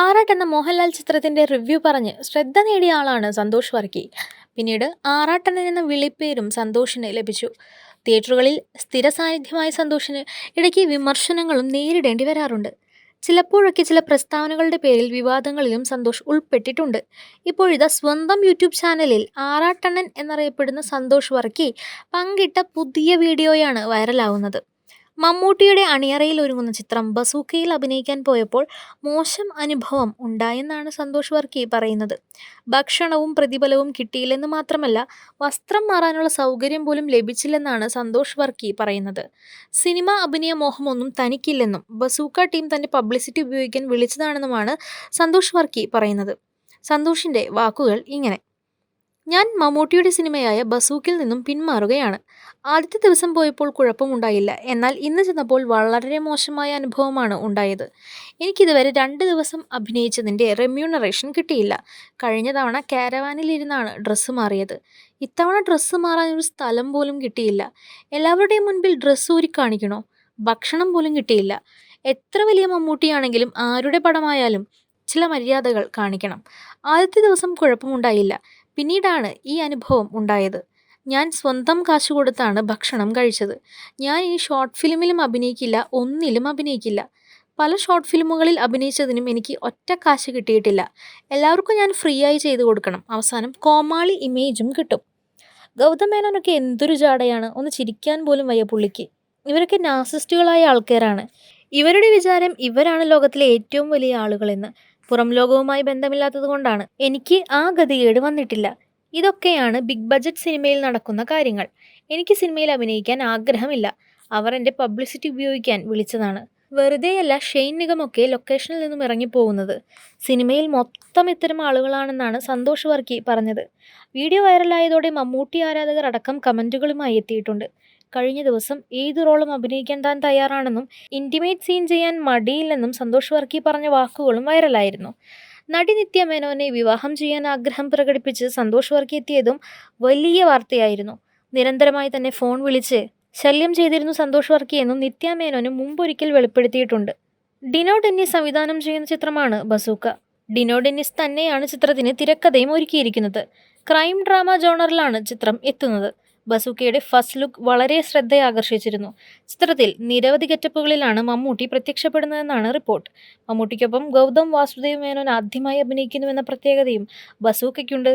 ആറാട്ട് എന്ന മോഹൻലാൽ ചിത്രത്തിന്റെ റിവ്യൂ പറഞ്ഞ് ശ്രദ്ധ നേടിയ ആളാണ് സന്തോഷ് വർക്കി. പിന്നീട് ആറാട്ടൻ എന്ന വിളിപ്പേരും സന്തോഷിന് ലഭിച്ചു. തിയേറ്ററുകളിൽ സ്ഥിര സാന്നിധ്യമായ സന്തോഷിന് ഇടയ്ക്ക് വിമർശനങ്ങളും നേരിടേണ്ടി വരാറുണ്ട്. ചിലപ്പോഴൊക്കെ ചില പ്രസ്താവനകളുടെ പേരിൽ വിവാദങ്ങളിലും സന്തോഷ് ഉൾപ്പെട്ടിട്ടുണ്ട്. ഇപ്പോഴിതാ സ്വന്തം യൂട്യൂബ് ചാനലിൽ ആറാട്ടണ്ണൻ എന്നറിയപ്പെടുന്ന സന്തോഷ് വർക്കി പങ്കിട്ട പുതിയ വീഡിയോയാണ് വൈറലാവുന്നത്. മമ്മൂട്ടിയുടെ അണിയറയിൽ ഒരുങ്ങുന്ന ചിത്രം ബസൂക്കയിൽ അഭിനയിക്കാൻ പോയപ്പോൾ മോശം അനുഭവം ഉണ്ടായെന്നാണ് സന്തോഷ് വർക്കി പറയുന്നത്. ഭക്ഷണവും പ്രതിഫലവും കിട്ടിയില്ലെന്ന് മാത്രമല്ല വസ്ത്രം മാറാനുള്ള സൗകര്യം പോലും ലഭിച്ചില്ലെന്നാണ് സന്തോഷ് വർക്കി പറയുന്നത്. സിനിമ അഭിനയ മോഹമൊന്നും തനിക്കില്ലെന്നും ബസൂക്ക ടീം തന്റെ പബ്ലിസിറ്റി ഉപയോഗിക്കാൻ വിളിച്ചതാണെന്നുമാണ് സന്തോഷ് വർക്കി പറയുന്നത്. സന്തോഷിന്റെ വാക്കുകൾ ഇങ്ങനെ. ഞാൻ മമ്മൂട്ടിയുടെ സിനിമയായ ബസൂക്കിൽ നിന്നും പിന്മാറുകയാണ്. ആദ്യത്തെ ദിവസം പോയപ്പോൾ കുഴപ്പമുണ്ടായില്ല. എന്നാൽ ഇന്ന് ചെന്നപ്പോൾ വളരെ മോശമായ അനുഭവമാണ് ഉണ്ടായത്. എനിക്കിതുവരെ രണ്ട് ദിവസം അഭിനയിച്ചതിന്റെ റെമ്യൂണറേഷൻ കിട്ടിയില്ല. കഴിഞ്ഞ തവണ കാരവാനിലിരുന്നാണ് ഡ്രസ്സ് മാറിയത്. ഇത്തവണ ഡ്രസ്സ് മാറാൻ ഒരു സ്ഥലം പോലും കിട്ടിയില്ല. എല്ലാവരുടെയും മുൻപിൽ ഡ്രസ്സ് ഊരി കാണിക്കണോ? ഭക്ഷണം പോലും കിട്ടിയില്ല. എത്ര വലിയ മമ്മൂട്ടിയാണെങ്കിലും ആരുടെ പടമായാലും ചില മര്യാദകൾ കാണിക്കണം. ആദ്യത്തെ ദിവസം കുഴപ്പമുണ്ടായില്ല. പിന്നീടാണ് ഈ അനുഭവം ഉണ്ടായത്. ഞാൻ സ്വന്തം കാശ് കൊടുത്താണ് ഭക്ഷണം കഴിച്ചത്. ഞാൻ ഈ ഷോർട്ട് ഫിലിമിലും അഭിനയിക്കില്ല ഒന്നിലും അഭിനയിക്കില്ല. പല ഷോർട്ട് ഫിലിമുകളിൽ അഭിനയിച്ചതിനും എനിക്ക് ഒറ്റ കാശ് കിട്ടിയിട്ടില്ല. എല്ലാവർക്കും ഞാൻ ഫ്രീ ആയി ചെയ്തു കൊടുക്കണം. അവസാനം കോമാളി ഇമേജും കിട്ടും. ഗൗതം മേനോനൊക്കെ എന്തൊരു ജാടയാണ്. ഒന്ന് ചിരിക്കാൻ പോലും വയ്യ പുള്ളിക്ക്. ഇവരൊക്കെ നാസിസ്റ്റുകളായ ആൾക്കാരാണ്. ഇവരുടെ വിചാരം ഇവരാണ് ലോകത്തിലെ ഏറ്റവും വലിയ ആളുകളെന്ന്. പുറം ലോകവുമായി ബന്ധമില്ലാത്തത് കൊണ്ടാണ്. എനിക്ക് ആ ഗതികേട് വന്നിട്ടില്ല. ഇതൊക്കെയാണ് ബിഗ് ബജറ്റ് സിനിമയിൽ നടക്കുന്ന കാര്യങ്ങൾ. എനിക്ക് സിനിമയിൽ അഭിനയിക്കാൻ ആഗ്രഹമില്ല. അവർ എന്റെ പബ്ലിസിറ്റി ഉപയോഗിക്കാൻ വിളിച്ചതാണ്. വെറുതെയല്ല ഷെയ്ൻ നിഗമൊക്കെ ലൊക്കേഷനിൽ നിന്നും ഇറങ്ങിപ്പോകുന്നത്. സിനിമയിൽ മൊത്തം ഇത്തരം ആളുകളാണെന്നാണ് സന്തോഷ് വർക്കി പറഞ്ഞത്. വീഡിയോ വൈറലായതോടെ മമ്മൂട്ടി ആരാധകർ അടക്കം കമന്റുകളുമായി എത്തിയിട്ടുണ്ട്. കഴിഞ്ഞ ദിവസം ഏത് റോളും അഭിനയിക്കാൻ താൻ തയ്യാറാണെന്നും ഇന്റിമേറ്റ് സീൻ ചെയ്യാൻ മടിയില്ലെന്നും സന്തോഷ് വർക്കി പറഞ്ഞ വാക്കുകളും വൈറലായിരുന്നു. നടി നിത്യ മേനോനെ വിവാഹം ചെയ്യാൻ ആഗ്രഹം പ്രകടിപ്പിച്ച് സന്തോഷ് വർക്കി എത്തിയതും വലിയ വാർത്തയായിരുന്നു. നിരന്തരമായി തന്നെ ഫോൺ വിളിച്ച് ശല്യം ചെയ്തിരുന്നു സന്തോഷ് വർക്കി എന്നും നിത്യ മേനോന് മുമ്പൊരിക്കൽ വെളിപ്പെടുത്തിയിട്ടുണ്ട്. ഡിനോ ഡെന്നിസ് സംവിധാനം ചെയ്യുന്ന ചിത്രമാണ് ബസൂക്ക. ഡിനോ ഡെന്നിസ് തന്നെയാണ് ചിത്രത്തിന് തിരക്കഥയും ഒരുക്കിയിരിക്കുന്നത്. ക്രൈം ഡ്രാമ ജോണറിലാണ് ചിത്രം എത്തുന്നത്. ബസൂക്കയുടെ ഫസ്റ്റ് ലുക്ക് വളരെ ശ്രദ്ധയാകർഷിച്ചിരുന്നു. ചിത്രത്തിൽ നിരവധി ഗെറ്റപ്പുകളിലാണ് മമ്മൂട്ടി പ്രത്യക്ഷപ്പെടുന്നതെന്നാണ് റിപ്പോർട്ട്. മമ്മൂട്ടിക്കൊപ്പം ഗൗതം വാസുദേവ് മേനോൻ ആദ്യമായി അഭിനയിക്കുന്നുവെന്ന പ്രത്യേകതയും ബസൂക്കയ്ക്കുണ്ട്.